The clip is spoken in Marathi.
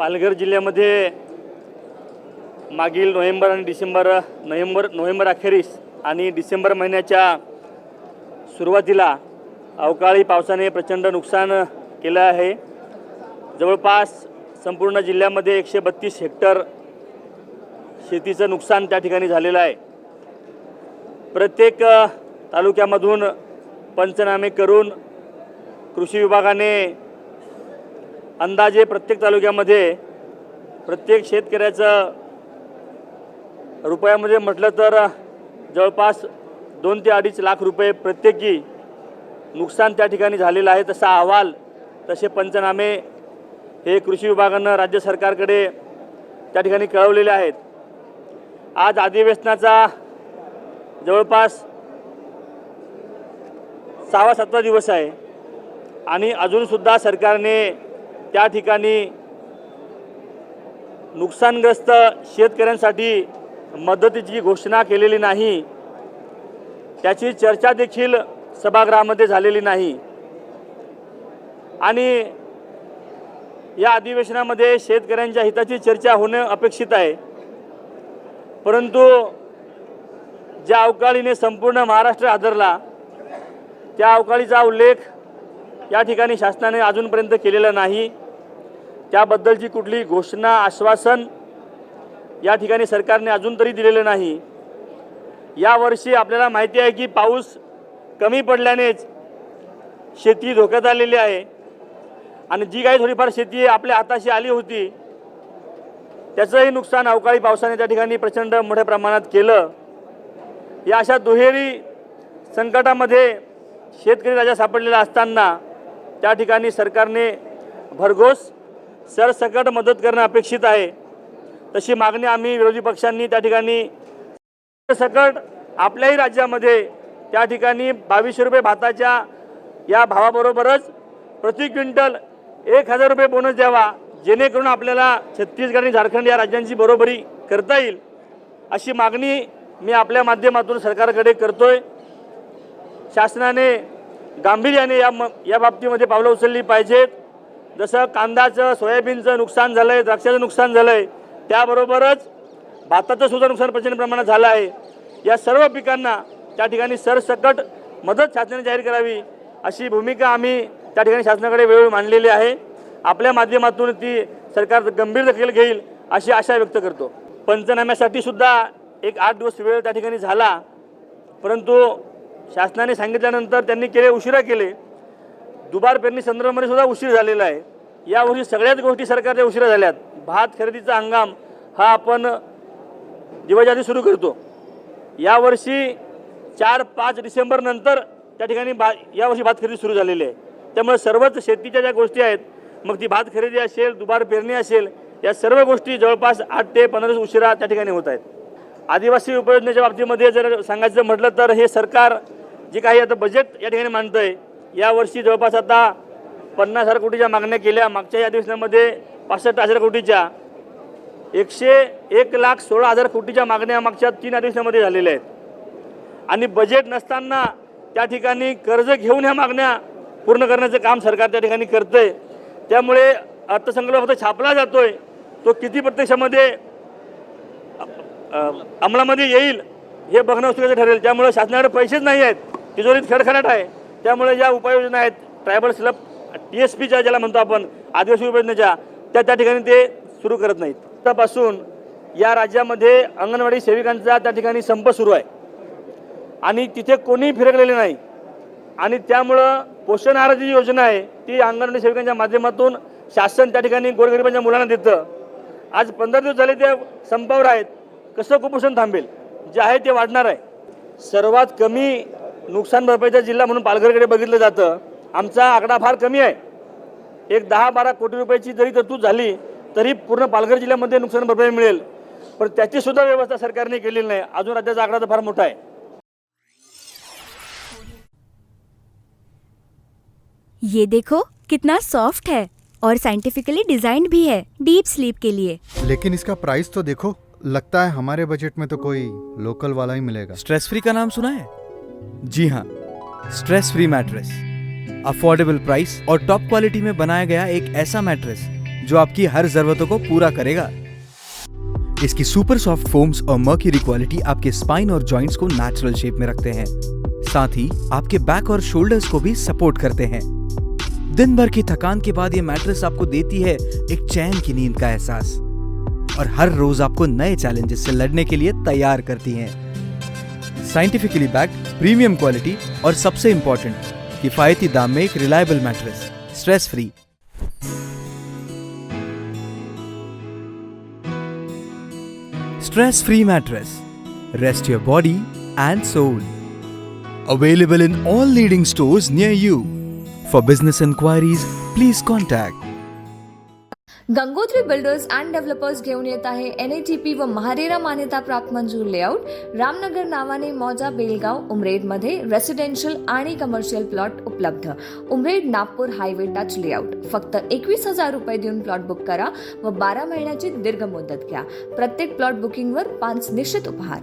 पालघर जिल्ह्यामध्ये मागील नोव्हेंबर आणि डिसेंबर नोव्हेंबर नोव्हेंबर अखेरीस आणि डिसेंबर महिन्याच्या सुरुवातीला अवकाळी पावसाने प्रचंड नुकसान केलं आहे. जवळपास संपूर्ण जिल्ह्यामध्ये एकशे बत्तीस हेक्टर शेतीचं नुकसान त्या ठिकाणी झालेलं आहे. प्रत्येक तालुक्यामधून पंचनामे करून कृषी विभागाने अंदाजे प्रत्येक तालुक्यामध्ये प्रत्येक शेतकऱ्याचं रुपयामध्ये म्हटलं तर जवळपास दोन ते अडीच लाख रुपये प्रत्येकी नुकसान त्या ठिकाणी झालेलं आहे. तसा अहवाल तसे पंचनामे हे कृषी विभागानं राज्य सरकारकडे त्या ठिकाणी कळवलेले आहेत. आज अधिवेशनाचा जवळपास सहावा सातवा दिवस आहे आणि अजूनसुद्धा सरकारने त्या ठिकाणी नुकसानग्रस्त शेतकऱ्यांसाठी मदतीची घोषणा केलेली नाही. त्याची चर्चा देखील सभागृहामध्ये झालेली नाही. आणि या अधिवेशनामध्ये शेतकऱ्यांच्या हिताची चर्चा होणं अपेक्षित आहे. परंतु ज्या अवकाळीने संपूर्ण महाराष्ट्र हादरला त्या अवकाळीचा उल्लेख या ठिकाणी शासनाने अजूनपर्यंत केलेलं नाही. त्याबद्दलची कुठली घोषणा आश्वासन या ठिकाणी सरकारने अजून तरी दिलेलं नाही. यावर्षी आपल्याला माहिती आहे की पाऊस कमी पडल्यानेच शेती धोक्यात आलेली आहे. आणि जी काही थोडीफार शेती आपल्या हाताशी आली होती त्याचंही नुकसान अवकाळी पावसाने त्या ठिकाणी प्रचंड मोठ्या प्रमाणात केलं. या अशा दुहेरी संकटामध्ये शेतकरी राजा सापडलेला असताना त्या ठिकाणी सरकारने भरघोस सरसकट मदत करणं अपेक्षित आहे. तशी मागणी आम्ही विरोधी पक्षांनी त्या ठिकाणी सकट आपल्याही राज्यामध्ये त्या ठिकाणी बावीसशे रुपये भाताच्या या भावाबरोबरच प्रति क्विंटल एक हजार रुपये बोनस द्यावा जेणेकरून आपल्याला छत्तीसगड आणि झारखंड या राज्यांची बरोबरी करता येईल अशी मागणी मी आपल्या माध्यमातून सरकारकडे करतोय. शासनाने गांभीर्याने या म या बाबतीमध्ये पावलं उचलली पाहिजेत. जसं कांदाचं सोयाबीनचं नुकसान झालं आहे द्राक्षाचं नुकसान झालं आहे त्याबरोबरच भाताचं सुद्धा नुकसान प्रचंड प्रमाणात झालं आहे. या सर्व पिकांना त्या ठिकाणी सरसकट मदत शासनाने जाहीर करावी अशी भूमिका आम्ही त्या ठिकाणी शासनाकडे वेळोवेळी मांडलेली आहे. आपल्या माध्यमातून ती सरकार गंभीर दखल घेईल अशी आशा व्यक्त करतो. पंचनाम्यासाठी सुद्धा एक आठ दिवस वेळ त्या ठिकाणी झाला. परंतु शासनाने सांगितल्यानंतर त्यांनी केले उशिरा केले. दुबार पेरणी संदर्भामध्ये सुद्धा उशीर झालेला आहे. यावर्षी सगळ्याच गोष्टी सरकारच्या उशिरा झाल्यात. भात खरेदीचा हंगाम हा आपण दिवाळीच्या आधी सुरू करतो. यावर्षी चार पाच डिसेंबरनंतर त्या ठिकाणी भा यावर्षी भात खरेदी सुरू झालेली आहे. त्यामुळे सर्वच शेतीच्या ज्या गोष्टी आहेत मग ती भात खरेदी असेल दुबार पेरणी असेल या सर्व गोष्टी जवळपास आठ ते पंधरा उशिरा त्या ठिकाणी होत आहेत. आदिवासी उपयोजनेच्या बाबतीमध्ये जर सांगायचं म्हटलं तर हे सरकार जे काही आता बजेट या ठिकाणी मानतं आहे यावर्षी जवळपास आता पन्नास हजार कोटीच्या मागण्या केल्या. मागच्या या अधिवेशनामध्ये पासष्ट हजार कोटीच्या. एकशे एक लाख सोळा हजार कोटीच्या मागण्या मागच्या तीन अधिवेशनामध्ये झालेल्या आहेत. आणि बजेट नसताना त्या ठिकाणी कर्ज घेऊन ह्या मागण्या पूर्ण करण्याचं काम सरकार त्या ठिकाणी करतंय. त्यामुळे अर्थसंकल्प फक्त छापला जातोय. तो किती प्रत्यक्षामध्ये अंमलामध्ये येईल हे बघणं उत्सुकाचं ठरेल. त्यामुळे शासनाकडे पैसेच नाही आहेत. तिजोरीत खडखडाट आहे. त्यामुळे ज्या उपाययोजना आहेत ट्रायबल स्लप टी एस पीच्या ज्याला म्हणतो आपण आदिवासी उपाययोजनेच्या त्या त्या ठिकाणी ते सुरू करत नाहीत. आतापासून या राज्यामध्ये अंगणवाडी सेविकांचा त्या ठिकाणी संप सुरू आहे. आणि तिथे कोणीही फिरकलेले नाही. आणि त्यामुळं पोषण आहाराची जी योजना आहे ती अंगणवाडी सेविकांच्या माध्यमातून शासन त्या ठिकाणी गोरगरिबांच्या मुलांना देतं. आज पंधरा दिवस झाले ते संपावर आहेत. कसं कुपोषण थांबेल? जे आहे ते वाढणार आहे. सर्वात कमी नुकसान भरपाईचा जिल्हा म्हणून पालघरकडे बघितलं जातं. आमचा आकडा फार कमी आहे. एक दहा बारा कोटी रुपयाची जरी तरतूद झाली तरी पूर्ण पालघर जिल्ह्यामध्ये नुकसान भरपाई मिळेल. पण त्याची सुद्धा व्यवस्था सरकारने केलेली नाही. अजून राज्याचा आकडा तर फार मोठा आहे. ये देखो कितना सॉफ्ट है और साइंटिफिकली डिजाइंड भी है डीप स्लीप के लिए। लेकिन इसका प्राइस तो देखो लगता है हमारे बजट में तो कोई लोकल वाला ही मिलेगा। स्ट्रेस फ्री का नाम सुना है? जी हाँ stress free mattress affordable price और टॉप क्वालिटी में बनाया गया एक ऐसा मैट्रेस जो आपकी हर जरूरतों को पूरा करेगा। इसकी सुपर सॉफ्ट फोम्स और मर्क्यूरी क्वालिटी आपके स्पाइन और जॉइंट्स को नेचुरल शेप में रखते हैं। साथ ही आपके बैक और शोल्डर्स को भी सपोर्ट करते हैं। दिन भर की थकान के बाद ये मैट्रेस आपको देती है एक चैन की नींद का एहसास। और हर रोज आपको नए चैलेंजेस से लड़ने के लिए तैयार करती हैं। साइंटिफिकली बैक्ड प्रीमियम क्वालिटी और सबसे इंपॉर्टेंट किफायती दाम में एक reliable mattress stress free Stress free mattress. Rest your body and soul. Available in all leading stores near you. For business inquiries, please contact Gangotri builders and developers घेऊन येत आहे एन ए टी पी व महारेरा मान्यता प्राप्त मंजूर लेआउट रामनगर नावाने मौजा बेलगाव उमरेडमध्ये रेसिडेन्शियल आणि कमर्शियल प्लॉट उपलब्ध. Umred Nagpur highway touch layout फक्त एकवीस हजार रुपये देऊन प्लॉट बुक करा व बारा महिन्याची दीर्घ मुदत घ्या. प्रत्येक प्लॉट बुकिंगवर पाच निश्चित उपहार.